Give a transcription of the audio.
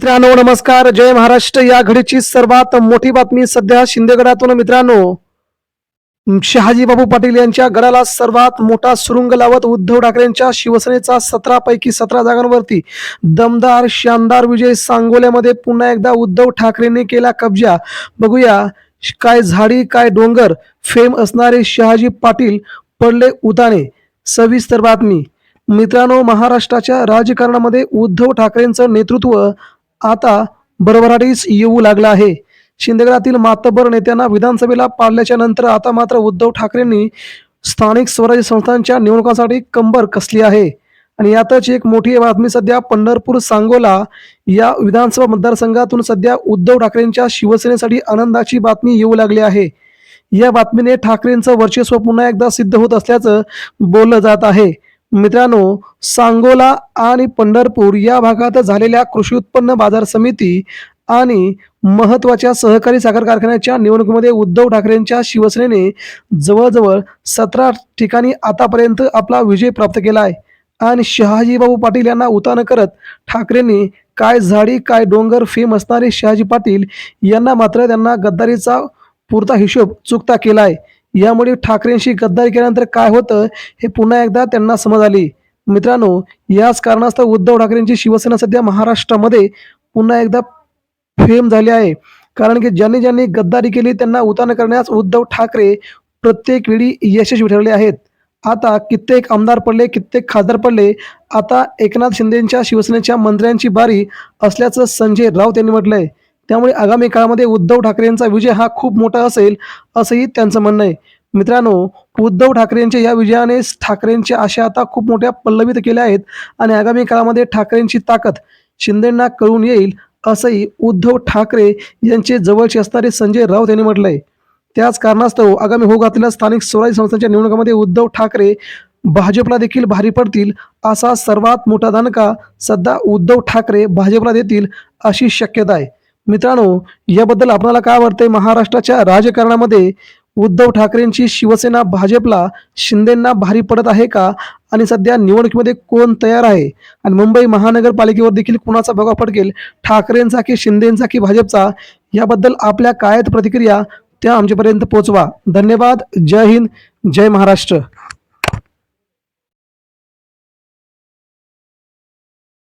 मित्रांनो नमस्कार. जय महाराष्ट्र. या घडीची सर्वात मोठी बातमी सध्या शिंदेगडातून मित्रांनो शहाजी बाबू पाटील यांच्या गडाला सर्वात मोठा सुरुंग लावत उद्धव ठाकरेंच्या शिवसेनेचा सतरा पैकी सतरा जागांवरती दमदार शानदार विजय सांगोल्यामध्ये पुन्हा एकदा उद्धव ठाकरेंनी केला कब्जा. बघूया काय झाडी काय डोंगर फेम असणारे शहाजी पाटील पडले उताने सविस्तर बातमी. मित्रांनो महाराष्ट्राच्या राजकारणामध्ये उद्धव ठाकरेंचं नेतृत्व आता भरभराटीस येऊ लागला आहे. शिंदेगडातील मातबर नेत्यांना विधानसभेला पाडल्याच्या नंतर आता मात्र उद्धव ठाकरेंनी स्थानिक स्वराज्य संस्थांच्या निवडणुकांसाठी कंबर कसली आहे? आणि यातच एक मोठी बातमी सध्या पंढरपूर सांगोला या विधानसभा मतदारसंघातून सध्या उद्धव ठाकरेंच्या शिवसेनेसाठी आनंदाची बातमी येऊ लागली आहे. या बातमीने ठाकरेंचं वर्चस्व पुन्हा एकदा सिद्ध होत असल्याचं बोललं जात आहे. मित्रांनो सांगोला आणि पंढरपूर या भागात झालेल्या कृषी उत्पन्न बाजार समिती आणि महत्त्वाच्या सहकारी साखर कारखान्याच्या निवडणुकीमध्ये उद्धव ठाकरेंच्या शिवसेनेने जवळजवळ सतरा ठिकाणी आतापर्यंत आपला विजय प्राप्त केला आहे. आणि शहाजीबाबू पाटील यांना उतानं करत ठाकरेंनी काय झाडी काय डोंगर फेम असणारे शहाजी पाटील यांना मात्र त्यांना गद्दारीचा पुरता हिशोब चुकता केला आहे. यामुळे ठाकरेंशी गद्दारी केल्यानंतर काय होतं हे पुन्हा एकदा त्यांना समज आली. मित्रांनो याच कारणास्तव उद्धव ठाकरेंची शिवसेना सध्या महाराष्ट्रामध्ये पुन्हा एकदा फेम झाली आहे. कारण की ज्यांनी ज्यांनी गद्दारी केली त्यांना उतानं करण्यास उद्धव ठाकरे प्रत्येक वेळी यशस्वी ठरले आहेत. आता कित्येक आमदार पडले कित्येक खासदार पडले. आता एकनाथ शिंदेच्या शिवसेनेच्या मंत्र्यांची बारी असल्याचं संजय राऊत यांनी म्हटलंय. त्यामुळे आगामी काळामध्ये उद्धव ठाकरेंचा विजय हा खूप मोठा असेल असंही त्यांचं म्हणणं आहे. मित्रांनो उद्धव ठाकरेंच्या या विजयाने ठाकरेंच्या आशा आता खूप मोठ्या पल्लवित केल्या आहेत आणि आगामी काळामध्ये ठाकरेंची ताकद शिंदेंना कळून येईल असंही उद्धव ठाकरे यांचे जवळचे असणारे संजय राऊत यांनी म्हटलंय. त्याच कारणास्तव आगामी होऊ घातलेल्या स्थानिक स्वराज्य संस्थांच्या निवडणुकामध्ये उद्धव ठाकरे भाजपला देखील भारी पडतील असा सर्वात मोठा दणका सध्या उद्धव ठाकरे भाजपला देतील अशी शक्यता आहे. मित्रांनो याबद्दल आपल्याला काय वाटतंय? महाराष्ट्राच्या राजकारणामध्ये उद्धव ठाकरेंची शिवसेना भाजपला शिंदेंना भारी पडत आहे का? आणि सध्या निवडणुकीमध्ये कोण तयार आहे? आणि मुंबई महानगरपालिकेवर देखील कुणाचा भगा पडकेल? ठाकरेंचा की शिंदेंचा की भाजपचा? याबद्दल आपल्या काय प्रतिक्रिया? त्या आमच्यापर्यंत पोहोचवा. धन्यवाद. जय हिंद. जय महाराष्ट्र.